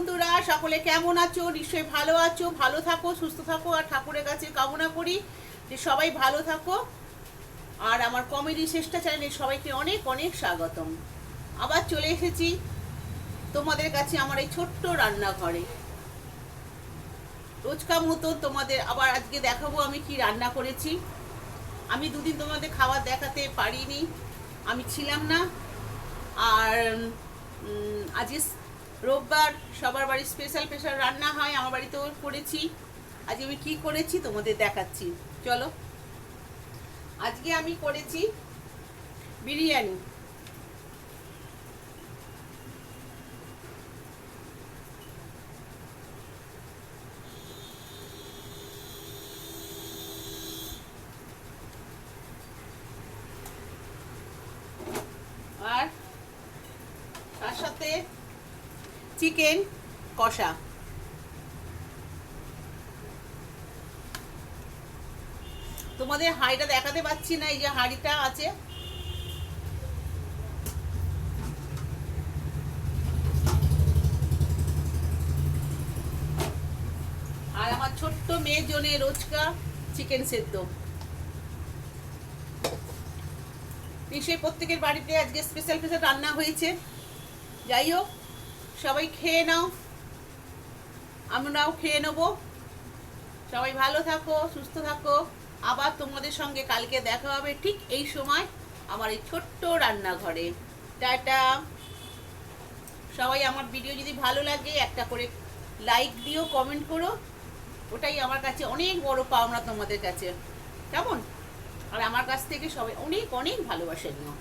বন্ধুরা সকলে কেমন আছো? নিশ্চয়ই ভালো আছো, ভালো থাকো, সুস্থ থাকো, আর ঠাকুরের কাছে কামনা করি যে সবাই ভালো থাকো। আর আমার কমেডি চেষ্টা চ্যানেলে সবাইকে অনেক অনেক স্বাগতম। আবার চলে এসেছি তোমাদের কাছে আমার এই ছোট্ট রান্নাঘরে। রোজকার মতো তোমাদের আবার আজকে দেখাবো আমি কি রান্না করেছি। আমি দুদিন তোমাদের খাবার দেখাতে পারিনি, আমি ছিলাম না। আর আজকে রোববার সবার বাড়ি স্পেশাল স্পেশাল রান্না হয়, আমার বাড়িতেও করেছি। আজকে আমি কি করেছি তোমাদের দেখাচ্ছি। চলো। আজকে আমি করেছি বিরিয়ানি। চিকেন কষা। তোমাদের হাঁড়িটা দেখাতে পাচ্ছি না, এই যে হাঁড়িটা আছে। আর আমার ছোট্ট মেয়ের জন্য রোজকা চিকেন সেদ্ধ। নিশ্চয়ই প্রত্যেকের বাড়িতে আজকে স্পেশাল স্পেশাল রান্না হয়েছে। যাই হোক সবাই খেয়ে নাও। আমরাও খেয়ে নেব। সবাই ভালো থাকো, সুস্থ থাকো। আবার তোমাদের সঙ্গে কালকে দেখা হবে ঠিক এই সময় আমার এই ছোট্ট রান্নাঘরে। টাটা। সবাই আমার ভিডিও যদি ভালো লাগে, একটা করে লাইক দিও কমেন্ট করো। ওটাই আমার কাছে অনেক বড় পাওনা তোমাদের কাছে। কেমন? আর আমার কাছ থেকে সবাই অনেক অনেক ভালোবাসা নিও।